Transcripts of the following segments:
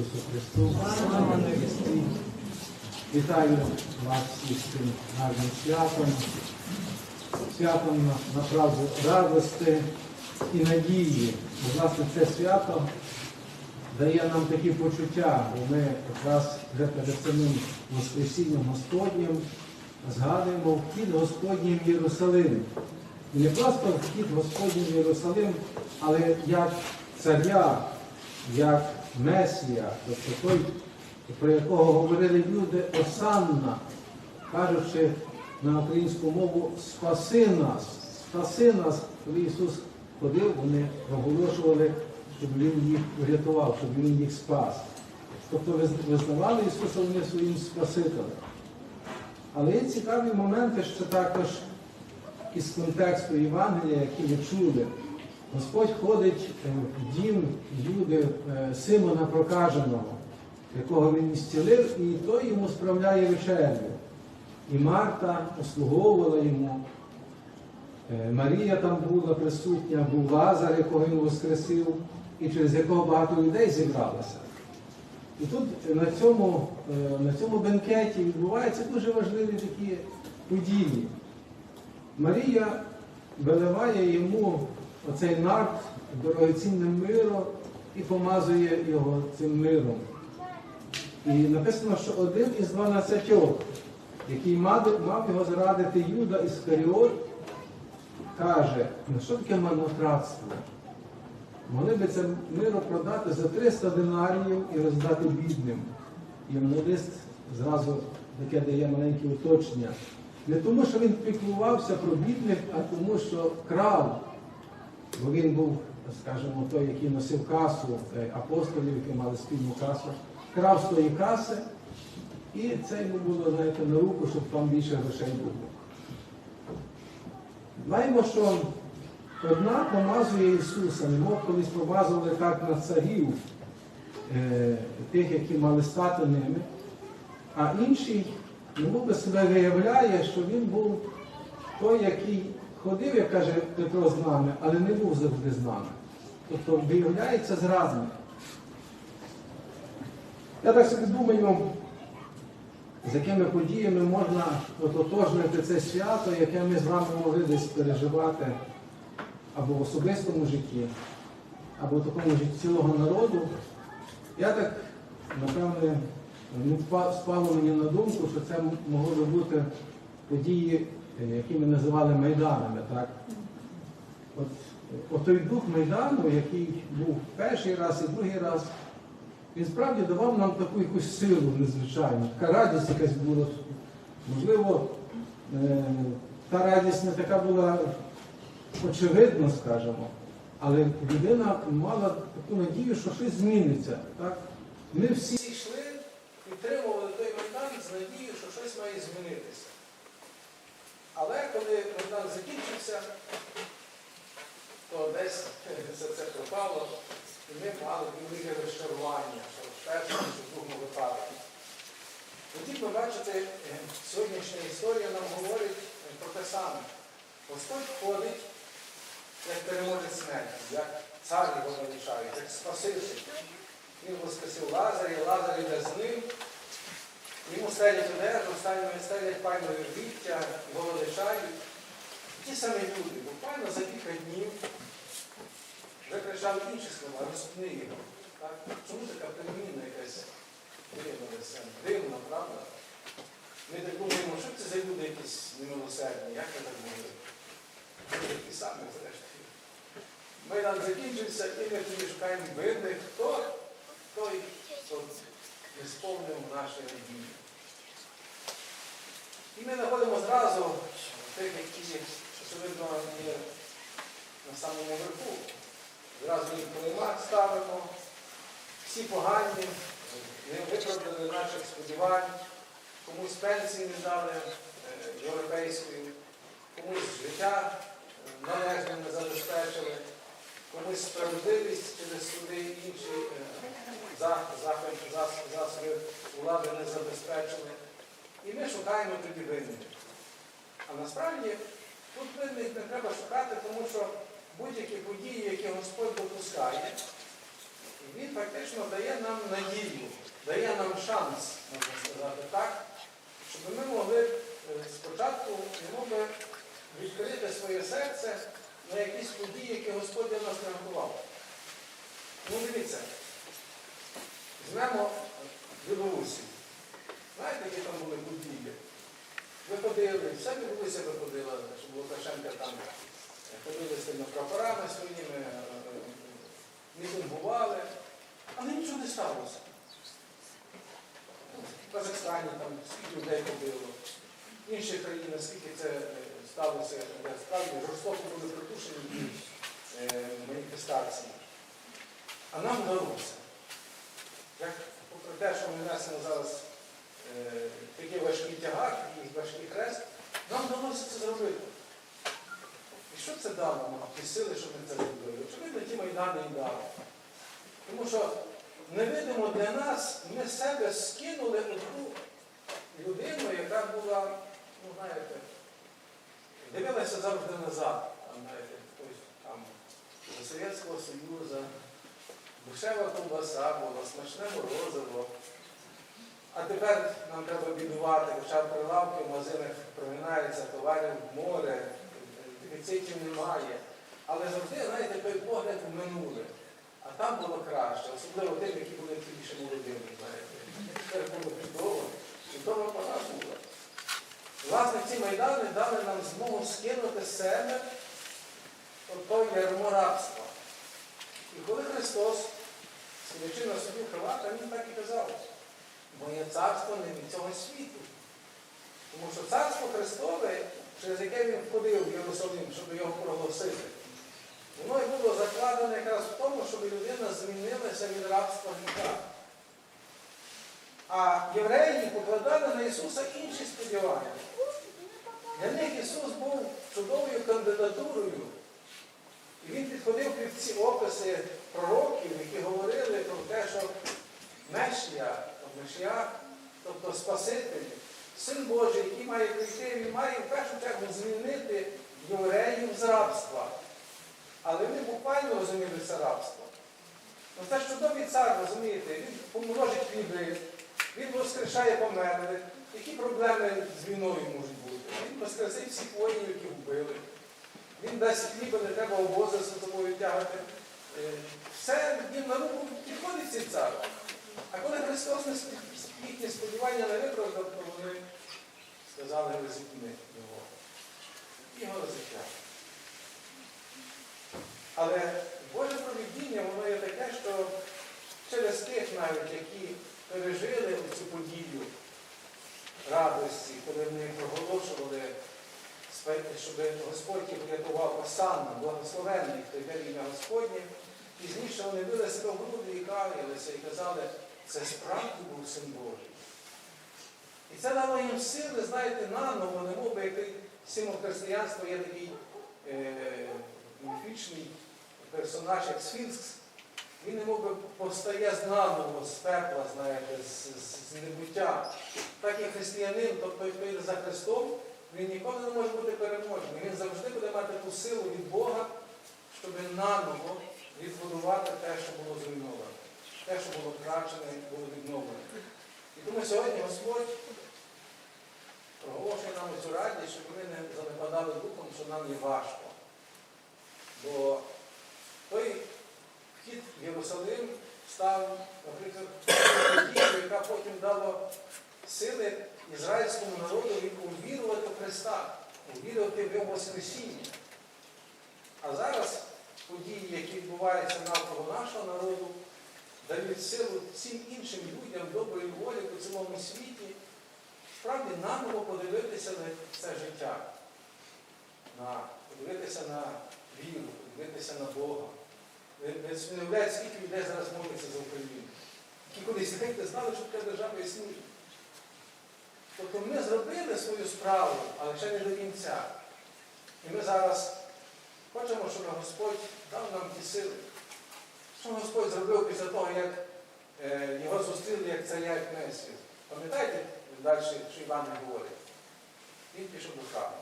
Ісусу Христу! Вітаю вас всіх з цим гарним святом, святом на- направду радости і надії. Бо, власне, це свято дає нам такі почуття, бо ми якраз вже перед самим Воскресінням Господнім згадуємо вхід Господній в Єрусалим. І не просто вхід Господній в Єрусалим, але як царя, як Месія, тобто той, про якого говорили люди Осанна, кажучи на українську мову Спаси нас, спаси нас, коли Ісус ходив, вони проголошували, щоб Він їх врятував, щоб Він їх спас. Тобто визнавали Ісуса вони своїм Спасителем. Але є цікаві моменти, що також із контексту Євангелія, які ви чули. Господь ходить е, в дім Юди е, Симона Прокаженого, якого він ісцілив, і той йому справляє вечерю. І Марта услуговувала йому. Е, Марія там була присутня, був Лазар, якого він воскресив, і через якого багато людей зібралося. І тут на цьому, на цьому бенкеті відбуваються дуже важливі такі події. Марія виливає йому оцей нарт дорогоцінним миром і помазує його цим миром. І написано, що один із дванадцятьох, який мав, його зрадити Юда Іскаріот, каже, ну що таке марнотратство? Могли би це миро продати за 300 динаріїв і роздати бідним. І лист зразу таке дає маленьке уточнення. Не тому, що він піклувався про бідних, а тому, що крав. Бо він був, скажімо, той, який носив касу е, апостолів, які мали спільну касу, крав з тої каси, і це йому було, знаєте, на руку, щоб там більше грошей було. Знаємо, що одна помазує Ісуса, немов колись помазували так на царів, е, тих, які мали стати ними, а інший немов би себе виявляє, що він був той, який ходив, як каже Петро з нами, але не був завжди з нами. Тобто виявляється зрадник. Я так собі думаю, з якими подіями можна ототожнити це свято, яке ми з вами могли десь переживати або в особистому житті, або в такому житті цілого народу. Я так, напевне, впа- спало мені на думку, що це могло би бути події, які ми називали майданами. Так? От, от той дух Майдану, який був перший раз і другий раз, він справді давав нам таку якусь силу незвичайну, така радість якась була. Можливо, е, та радість не така була очевидна, скажімо, але людина мала таку надію, що щось зміниться. Так? Ми всі йшли, підтримували той майдан з надією, що щось має змінитися. Але коли майдан закінчився, то десь все це пропало, і ми мали велике розчарування, в першому в другому випадку. Тоді побачите, е, сьогоднішня історія нам говорить е, про те саме. Господь ходить, як переможець смерті, як цар його величає, як спаситель. Він воскресив Лазаря, Лазар йде з ним. Йому стелять одежу, стелять пальмові віття, його величають. Ті самі люди, буквально за кілька днів вже кричали інші слова, розпни його. Чому така переміна якась виявилася? Дивна, правда? Ми так думаємо, що це за люди якісь немилосердні, як ми так? Ми такі самі зрештою. Майдан закінчився, і ми тоді шукаємо винних, хто той, хто не сповнив наші надії. І ми знаходимо зразу тих, які, очевидно, є на самому верху. Зразу їх полемах ставимо. Всі погані, не виправдали наших сподівань, комусь пенсії не дали е, європейської, комусь життя е, належне не забезпечили, комусь справедливість через суди і інші е, засоби влади не забезпечили. І ми шукаємо тоді винних. А насправді тут винних не треба шукати, тому що будь-які події, які Господь допускає, він фактично дає нам надію, дає нам шанс, можна сказати так, щоб ми могли е, спочатку немоби відкрити своє серце на якісь події, які Господь для нас не готував. Ну, дивіться, візьмемо Білорусі. Знаєте, які там були події? Ви ходили, все Білорусі ви ходили, щоб Лукашенка там е, ходили з тими прапорами своїми, е, е, мітингували, але нічого не сталося. Ну, В Казахстані там скільки людей ходило, в інших скільки це е, сталося, справді жорстоко були е, маніфестації. А нам вдалося. Як попри те, що ми несемо зараз е, такий важкий тягар, такий важкий хрест, нам вдалося це зробити. І що це дало нам, ті сили, щоб ми це зробили? Очевидно, ті майдани і дали. Тому що невидимо для нас ми себе скинули одну людину, яка була, ну знаєте, дивилася завжди назад. Там, знаєте, хтось там до Совєтського Союзу, душева ковбаса була, смачне морозиво. А тепер нам треба бідувати, хоча прилавки в магазинах прогинаються, товарів море, дефіцитів немає. Але завжди, знаєте, той погляд в минуле. А там було краще, особливо тим, які були ще молодими. Тепер було чудово, чудова пора була. Власне, ці майдани дали нам змогу скинути себе той ярмо рабства. І коли Христос, сидячи на собі хривата, він так і казав, моє царство не від цього світу. Тому що царство Христове, через яке він входив в Єрусалим, щоб його проголосити, воно і було закладено якраз в тому, щоб людина змінилася від рабства гріха. А євреї покладали на Ісуса інші сподівання. Для них Ісус був чудовою кандидатурою. І він підходив під ці описи пророків, які говорили про те, що Мешія, Мешіах, тобто Спаситель, Син Божий, який має прийти, він має в першу чергу змінити євреїв з рабства. Але вони буквально розуміли це рабство. Ну, це ж чудовий цар, розумієте, він помножить хліби, він воскрешає померлих. Які проблеми з війною можуть бути? Він воскресить всіх воїнів, які вбили. Він дасть хліба, не треба обози з собою тягати. Е, Все їм на руку підходить цей цар. А коли Христос не їхні сподівання не виправдав, то вони сказали розіпни його. Його розіп'яли. Але Боже провідіння, воно є таке, що через тих навіть, які пережили цю подію радості, коли вони проголошували, щоб Господь врятував осанна, благословенний, хто йде ім'я Господнє, пізніше вони били себе в груди і каялися і казали, це справді був син Божий. І це дало їм сили, знаєте, наново, немов би який символ християнства є такий е, міфічний персонаж, як Сфінкс. Він немов би повстає знаново з пекла, знаєте, з, з, з небуття. Так як християнин, тобто хто за Христом, він ніколи не може бути переможений. Він завжди буде мати ту силу від Бога, щоб наново відбудувати те, що було зруйноване, те, що було втрачене, було відновлене. І тому сьогодні Господь проголошує нам цю радість, щоб ми не занепадали духом, що нам є важко. Бо той вхід в Єрусалим став, наприклад, подією, яка потім дала сили ізраїльському народу увірувати в Христа, увірувати в Його Воскресіння. А зараз події, які відбуваються навколо нашого народу, дають силу всім іншим людям доброї волі по цілому світі, справді наново подивитися на це життя, на, подивитися на віру, подивитися на Бога. Не уявляєте, скільки людей зараз моляться за Україну. Які колись знаєте, знали, що така держава існує. Тобто ми зробили свою справу, але ще не до кінця. І ми зараз хочемо, щоб Господь дав нам ті сили. Що Господь зробив після того, як е, його зустріли як царя і князів? Пам'ятаєте далі, що Іван не говорить? Він пішов до храму.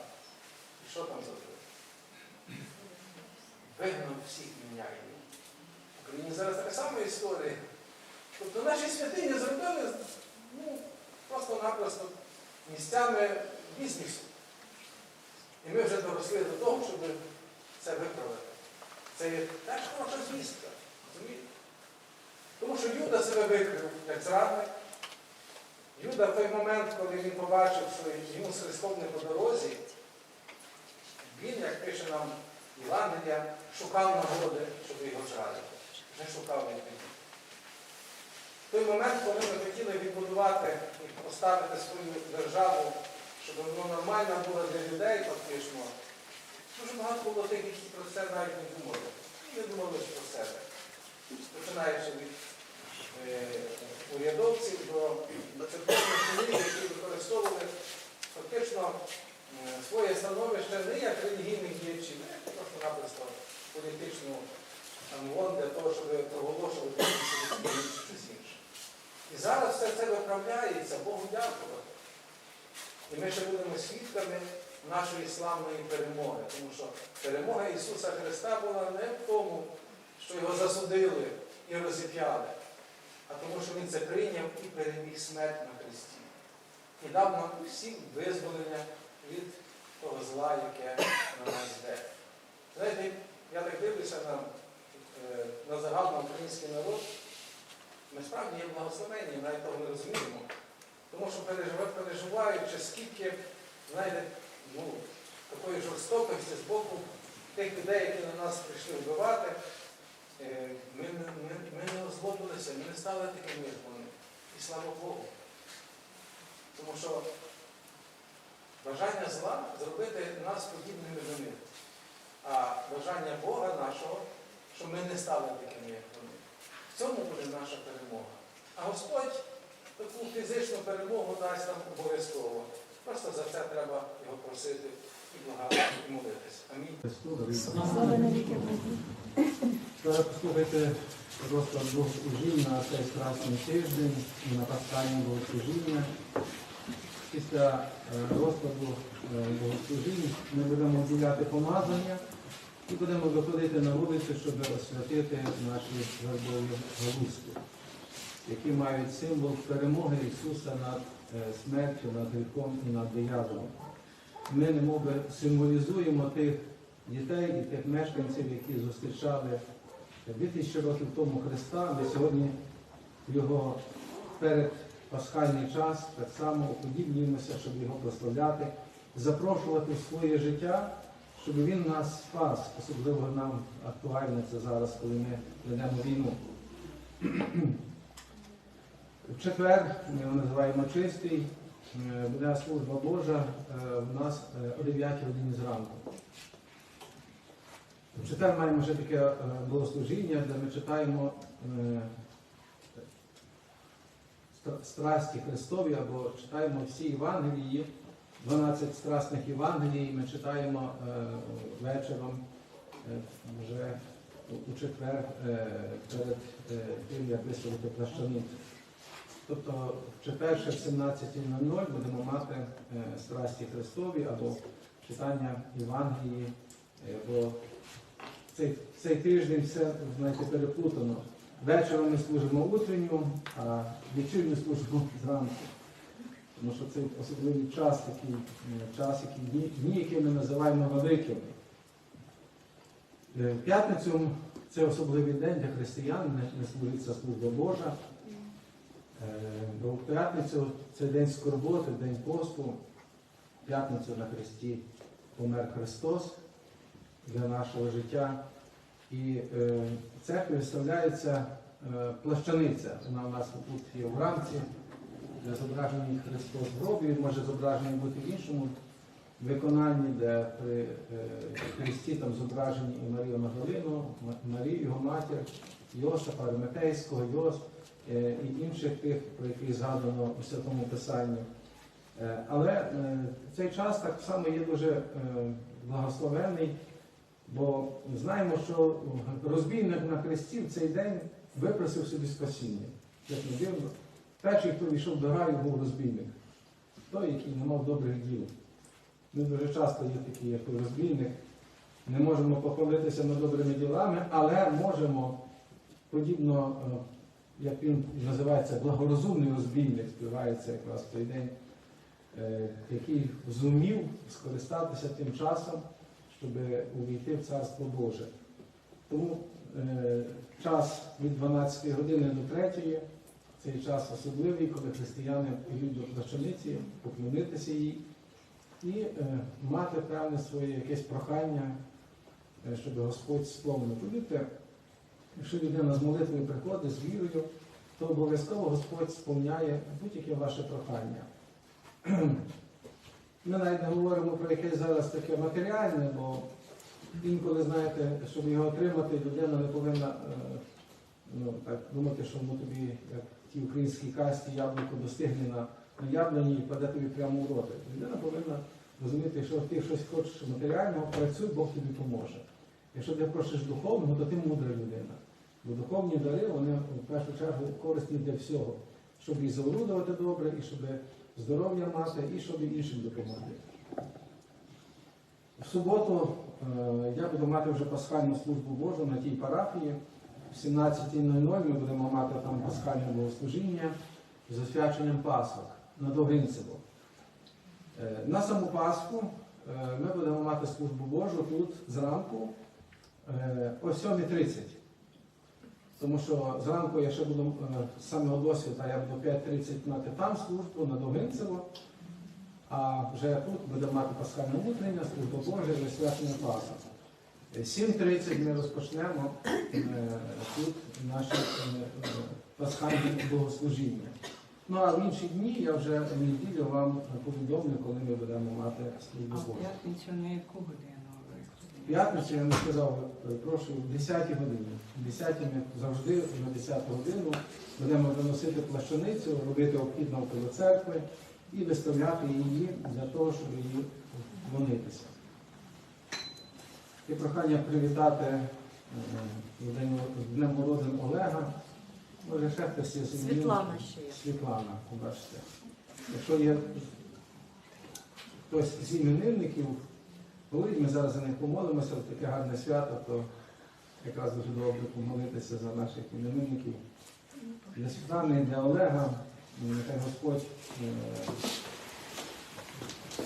І що там зробив? Вигнав всіх міняїв. В Україні зараз така сама історія. Тобто наші святині зробили ну, просто-напросто місцями бізнесу. І ми вже доросли до того, щоб це виправити. Це є теж хороша звістка. Тому що Юда себе викрив як зрадник. Юда в той момент, коли він побачив, що йому з Христом не по дорозі, він, як пише нам Євангелія, шукав нагоди, щоб його зрадити. Не шукав він. В той момент, коли ми хотіли відбудувати і поставити свою державу, щоб воно нормально було для людей фактично, дуже багато було тих, які про це навіть не думали. І не думали про себе. Починаючи від е, урядовців до, церковних чоловіків, які використовували фактично е, своє становище не як релігійних діячів, не як просто-напросто політичну там, для того, щоб проголошувати щось інше. І зараз все це виправляється, Богу дякувати. І ми ще будемо свідками нашої славної перемоги, тому що перемога Ісуса Христа була не в тому, що його засудили і розіп'яли, а тому, що Він це прийняв і переміг смерть на Христі. І дав нам усім визволення від того зла, яке на нас йде. Знаєте, я так дивлюся на, е, на загально український народ. Ми справді є благословені, навіть того не розуміємо. Тому що переживаючи, скільки, знаєте, ну, такої жорстокості з боку тих людей, які на нас прийшли вбивати, е, ми, не- ми, ми не озлобилися, ми не стали такими, як вони. І слава Богу. Тому що бажання зла зробити нас подібними до них. А бажання Бога нашого, щоб ми не стали такими, як вони. В цьому буде наша перемога. А Господь таку фізичну перемогу дасть нам обов'язково. Просто за це треба його просити і благати, і молитися. Амінь. Зараз послухайте розклад богослужінь на цей страсний тиждень на пасхальне богослужіння. Після е, розкладу е, богослужінь ми будемо вділяти помазання і будемо виходити на вулицю, щоб освятити наші вербові галузки, які мають символ перемоги Ісуса над смертю, над гріхом і над дияволом. Ми немоби символізуємо тих дітей і тих мешканців, які зустрічали 2000 років тому Христа. Ми сьогодні його передпасхальний час так само уподібнюємося, щоб його прославляти, запрошувати в своє життя, щоб він нас спас. Особливо нам актуально це зараз, коли ми ведемо війну. В четвер ми його називаємо чистий. Е, Буде служба Божа е, в нас е, о 9 годині зранку. В четвер маємо вже таке е, богослужіння, де ми читаємо е, страсті Христові або читаємо всі Євангелії, 12 страсних Євангелій ми читаємо е, вечором е, вже у- у четвер е, перед е, тим, як висловити плащаницю. Тобто в четвер ще в 17.00 будемо мати е, страсті Христові або читання Євангелії, е, бо цей, цей тиждень все знаєте, переплутано. Вечором ми служимо утренню, а вечірню служимо зранку. Тому що це особливий час, такий е, час, який дні, які ми називаємо великими. В п'ятницю це особливий день для християн, не служиться служба Божа. Е, Бо п'ятницю це день скорботи, день посту. П'ятницю на Христі помер Христос для нашого життя. І е, в церкві виставляється е, плащаниця. Вона у нас тут є в рамці, де зображений Христос в гробі. Він може зображений бути в іншому виконанні, де при Христі там зображені і Марія Магдалину, Марію, його матір, Йосипа, Ариметейського, Йос е, і інших тих, про яких згадано у Святому Писанні. Е, Але е, цей час так само є дуже е, благословенний, бо знаємо, що розбійник на хресті в цей день випросив собі спасіння. Як не дивно, перший, хто війшов до раю, був розбійник, той, який не мав добрих діл. Ми дуже часто є такі, як розбійник, не можемо похвалитися над добрими ділами, але можемо подібно, е, як він називається, благорозумний розбійник, співається якраз в той день, е, який зумів скористатися тим часом, щоб увійти в Царство Боже. Тому е, час від 12 години до 3 цей час особливий, коли християни йдуть до плащаниці, поклонитися їй і е, мати певне своє якесь прохання, щоб Господь сповнив. Якщо людина з молитвою приходить з вірою, то обов'язково Господь сповняє будь-яке ваше прохання. Ми навіть не говоримо про якесь зараз таке матеріальне, бо інколи, знаєте, щоб його отримати, людина не повинна е, ну, так, думати, що воно тобі, як в тій українській касті, яблуко достигне на, яблуні і паде тобі прямо в роти. Людина повинна розуміти, що ти щось хочеш матеріального, працюй, Бог тобі поможе. Якщо ти просиш духовного, то ти мудра людина. Бо духовні дари, вони в першу чергу корисні для всього, щоб і заорудувати добре, і щоб здоров'я мати, і щоб іншим допомогти. В суботу е, я буду мати вже пасхальну службу Божу на тій парафії. В 17.00 ми будемо мати там пасхальне богослужіння з освяченням Пасхок на Довгинцево. Е, На саму Пасху е, ми будемо мати службу Божу тут зранку о 7.30. Тому що зранку я ще буду е, з самого досвіду, я буду 5.30 мати там службу на Довгинцево, а вже тут будемо мати пасхальне утрення, служба Божа і освячення Пасха. 7.30 ми розпочнемо е, тут наші е, е, пасхальні богослужіння. Ну а в інші дні я вже в неділю вам повідомлю, коли ми будемо мати А службу в Божу. п'ятницю на яку годину? П'ятницю я не сказав, прошу, в 10 годині. В 10 ми завжди на 10 годину будемо виносити плащаницю, робити обхід навколо церкви і виставляти її для того, щоб її вклонитися. І прохання привітати е, днем народження Олега. Може, ще хтось є Світлана ще є. Світлана, побачите. Якщо є хтось з іменинників, говорить, ми зараз за них помолимося, от таке гарне свято, то якраз дуже добре помолитися за наших іменинників. Для Світлани для Олега, нехай Господь е,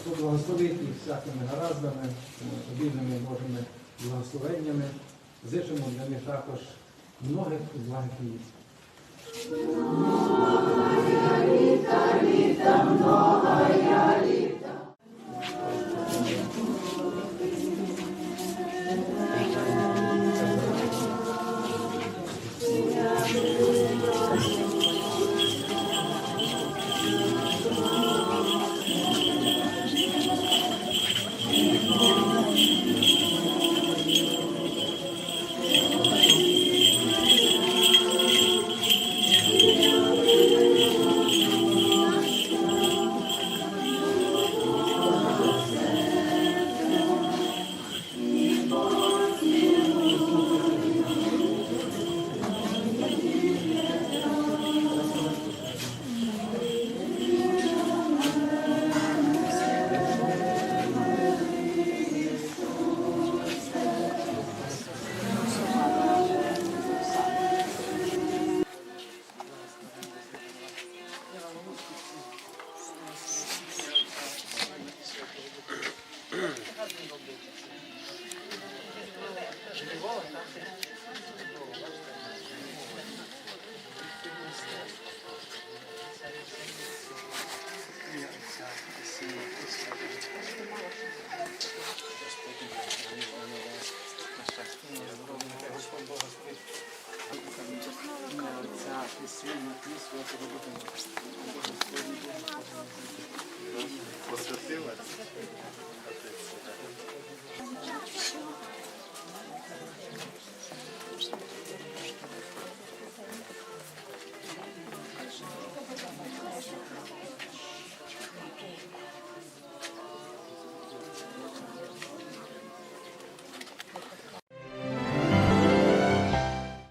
поблагословить їх всякими гараздами, е, обільними Божими благословеннями. Зичимо для них також многих і благих літ. Літа, літа, много